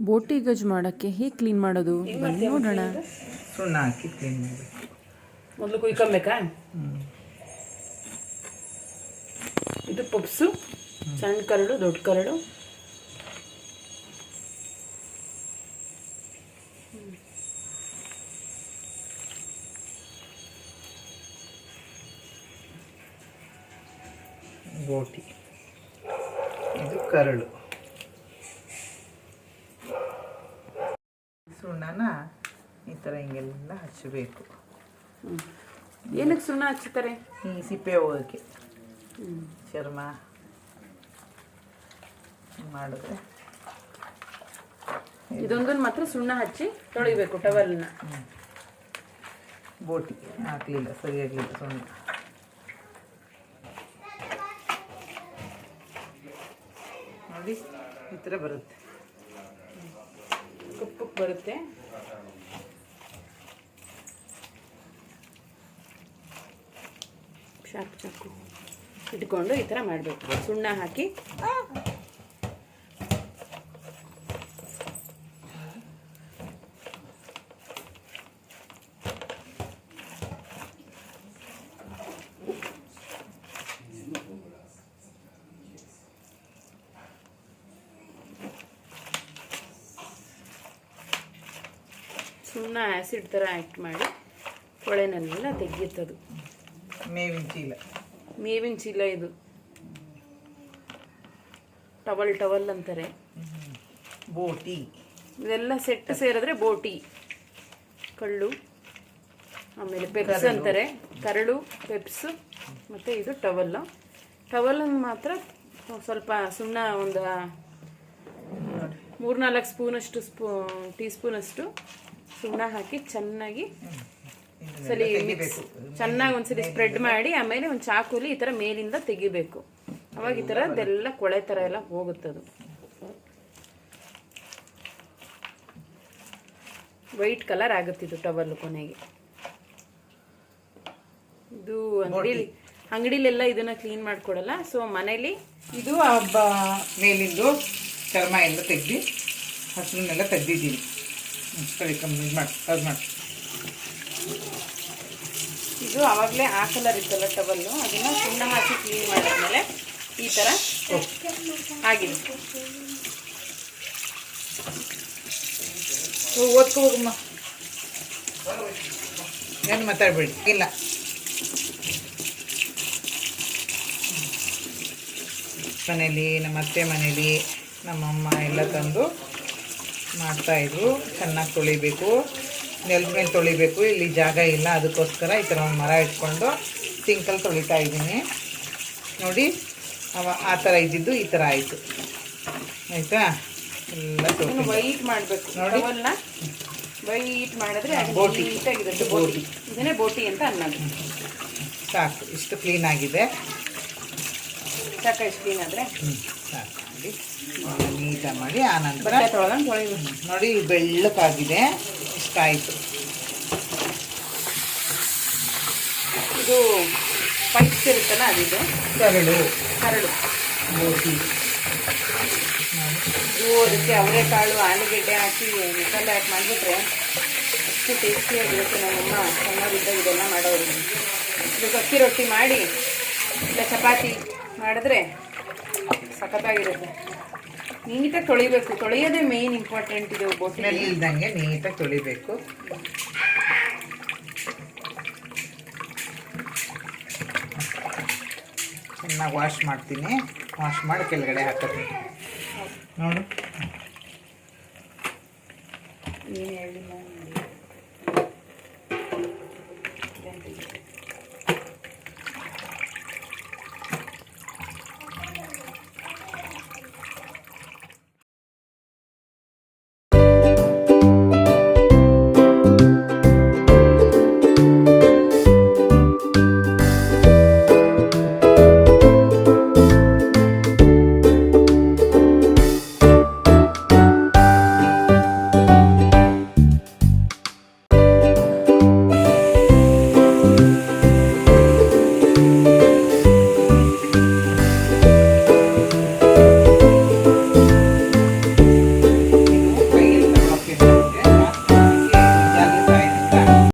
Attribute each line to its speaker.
Speaker 1: ಬೋಟಿ ಗಜ್ ಮಾಡೋಕ್ಕೆ ಹೇಗೆ ಕ್ಲೀನ್ ಮಾಡೋದು? ಬನ್ನಿ ನೋಡೋಣ.
Speaker 2: ಸುಣ್ಣ ಹಾಕಿ ಕ್ಲೀನ್ ಮಾಡಬೇಕು.
Speaker 3: ಮೊದಲು ಕುಯ್ಕೊಬೇಕಾ? ಇದು ಪಪ್ಸು ಸಣ್ಣ ಕರಡು ದೊಡ್ಡ ಕರಡು
Speaker 2: ಬೋಟಿ. ಇದು ಕರಳು. ಸುಣ್ಣನ ಈ ಥರ ಹಿಂಗೆಲ್ಲ ಹಚ್ಚಬೇಕು.
Speaker 3: ಏನಕ್ಕೆ ಸುಣ್ಣ ಹಚ್ಚುತ್ತಾರೆ
Speaker 2: ಈ ಸಿಪ್ಪೆ ಹೋಗೋಕ್ಕೆ ಚರ್ಮ. ಮಾಡಿದ್ರೆ.
Speaker 3: ಇದೊಂದನ್ನು ಮಾತ್ರ ಸುಣ್ಣ ಹಚ್ಚಿ ತೊಳಿಬೇಕು ಟವಲ್ನ.
Speaker 2: ಬೋಟಿ ಹಾಕಲಿಲ್ಲ ಸರಿಯಾಗಲಿಲ್ಲ ಸುಣ್ಣ. ನೋಡಿ ಈ ಥರ ಬರುತ್ತೆ.
Speaker 3: ಕಪ್ಪಕ್ಕೆ ಬರುತ್ತೆ. ಶಾಕ್ ಚಾಕು ಇಟ್ಕೊಂಡು ಈ ಥರ ಮಾಡಬೇಕು. ಸುಣ್ಣ ಹಾಕಿ. ಸುಣ್ಣ ಆ್ಯಸಿಡ್ ಥರ ಆ್ಯಕ್ಟ್ ಮಾಡಿ ಕೊಳೆನೆಲ್ಲ ತೆಗೆಯುತ್ತದು.
Speaker 2: ಮೇವಿನ ಚೀಲ.
Speaker 3: ಮೇವಿನ ಚೀಲ ಇದು. ಟವಲ್ ಟವಲ್ ಅಂತಾರೆ.
Speaker 2: ಬೋಟಿ.
Speaker 3: ಇದೆಲ್ಲ ಸೆಟ್ ಸೇರಿದ್ರೆ ಬೋಟಿ ಕಳ್ಳು ಆಮೇಲೆ ಪೆಪ್ಸ್ ಅಂತಾರೆ. ಕರಳು ಪೆಪ್ಸ್ ಮತ್ತು ಇದು ಟವಲ್. ಟವಲನ್ನು ಮಾತ್ರ ಸ್ವಲ್ಪ ಸುಣ್ಣ ಒಂದು ಮೂರ್ನಾಲ್ಕು ಸ್ಪೂನಷ್ಟು ಸ್ಪೂ ಟೀ ಸ್ಪೂನಷ್ಟು ಸುಣ್ಣ ಹಾಕಿ ಚೆನ್ನಾಗಿ ಸಲಿ ಮಿಕ್ಸ್ ಚೆನ್ನಾಗಿ ಒಂದ್ಸಲಿ ಸ್ಪ್ರೆಡ್ ಮಾಡಿ ಆಮೇಲೆ ಒಂದು ಚಾಕುಲಿ ಈ ಥರ ಮೇಲಿಂದ ತೆಗಿಬೇಕು. ಅವಾಗ ಈ ತರ ಅದೆಲ್ಲ ಕೊಳೆ ಥರ ಎಲ್ಲ ಹೋಗುತ್ತದು ವೈಟ್ ಕಲರ್ ಆಗುತ್ತಿದ್ದು ಟವಲ್ ಕೊನೆಗೆ. ಇದು ಅಂಗಡಿಲಿ ಅಂಗಡಿಲೆಲ್ಲ ಇದನ್ನ ಕ್ಲೀನ್ ಮಾಡ್ಕೊಡಲ್ಲ ಸೊ ಮನೇಲಿ
Speaker 2: ಇದು ಮೇಲಿಂದು ಚರ್ಮ ಎಲ್ಲ ತೆಗ್ದು ಹಸಿರನ್ನೆಲ್ಲ ತೆಗ್ದಿದ್ದೀನಿ. ಸರಿ ಕಮ್ಮಿ ಮಾಡಿ, ಅದು ಮಾಡಿ.
Speaker 3: ಇದು ಅವಾಗಲೇ ಆ ಕಲರ್ ಇತ್ತಲ್ಲ ಟವಲ್ಲು ಅದನ್ನು ಸುಣ್ಣ ಹಾಕಿ ಕ್ಲೀನ್ ಮಾಡಿದ್ಮೇಲೆ ಈ ಥರ ಆಗಿದೆ.
Speaker 2: ಓದ್ಕೋ ಹೋಗಮ್ಮ. ಏನು ಮಾತಾಡಬೇಡಿ, ಇಲ್ಲ. ಮನೇಲಿ, ನಮ್ಮ ಅತ್ತೆ ಮನೇಲಿ ನಮ್ಮಮ್ಮ ಎಲ್ಲ ತಂದು ಮಾಡ್ತಾಯಿದ್ರು. ಚೆನ್ನಾಗಿ ತೊಳಿಬೇಕು. ನೆಲದ ಮೇಲೆ ತೊಳಿಬೇಕು. ಇಲ್ಲಿ ಜಾಗ ಇಲ್ಲ ಅದಕ್ಕೋಸ್ಕರ ಈ ಥರ ಒಂದು ಮರ ಇಟ್ಕೊಂಡು ಸಿಂಕಲ್ಲಿ ತೊಳಿತಾ ಇದ್ದೀನಿ. ನೋಡಿ ಅವ ಆ ಥರ ಇದ್ದಿದ್ದು ಈ ಥರ ಆಯಿತು. ಆಯಿತಾ? ಎಲ್ಲ
Speaker 3: ವೈಟ್ ಮಾಡಬೇಕು.
Speaker 2: ನೋಡಿ.
Speaker 3: ವೈಟ್ ಮಾಡಿದ್ರೆ
Speaker 2: ಬೋಟಿ. ಬೋಟಿ.
Speaker 3: ಇದನ್ನೇ ಬೋಟಿ ಅಂತ ಅನ್ನೋದು.
Speaker 2: ಸಾಕು. ಇಷ್ಟು ಕ್ಲೀನ್ ಆಗಿದೆ
Speaker 3: ಸಾಕು ಎಷ್ಟು ಕ್ಲೀನ್ ಆದರೆ?
Speaker 2: ಹ್ಞೂ ಸಾಕು. ನೀಟಾಗಿ ಮಾಡಿ ಆ ನಂತರ ನೋಡಿ ಬೆಳ್ಳಕ್ಕಾಗಿದೆ ಇಷ್ಟಾಯಿತು
Speaker 3: ಇದು ಪೈಪ್ಸ್ ಇರುತ್ತಲ್ಲ ಅದಿದೆ?
Speaker 2: ಕರಳು.
Speaker 3: ಕರಳು.
Speaker 2: ಗೋಧಿ.
Speaker 3: ಇದು ಅದಕ್ಕೆ ಅವರೆಕಾಳು ಆಲೂಗೆಡ್ಡೆ ಹಾಕಿ ಮಸಾಲೆ ಹಾಕಿ ಮಾಡಿಬಿಟ್ರೆ ಅಷ್ಟು ಟೇಸ್ಟಿಯಾಗಿರುತ್ತೆ ನಮ್ಮಮ್ಮ ಸಣ್ಣವರಿದ್ದಾಗ ಇದೆಲ್ಲ ಮಾಡೋರು. ಇದು ಅಕ್ಕಿ ರೊಟ್ಟಿ ಮಾಡಿ ಇಲ್ಲ ಚಪಾತಿ ಮಾಡಿದ್ರೆ ಸಖತ್ತಾಗಿರುತ್ತೆ. ನೀಟಾಗಿ ತೊಳಿಬೇಕು ತೊಳೆಯೋದೇ ಮೇಯ್ನ್ ಇಂಪಾರ್ಟೆಂಟ್ ಇದೆ
Speaker 2: ಬೋಟಲ್ ಇಲ್ದಂಗೆ ನೀಟಾಗಿ ತೊಳಿಬೇಕು. ಚೆನ್ನಾಗಿ ವಾಶ್ ಮಾಡ್ತೀನಿ. ವಾಶ್ ಮಾಡಿ ಕೆಳಗಡೆ ಹಾಕೋದು ನೋಡು.
Speaker 3: ಏನು ಹೇಳಿ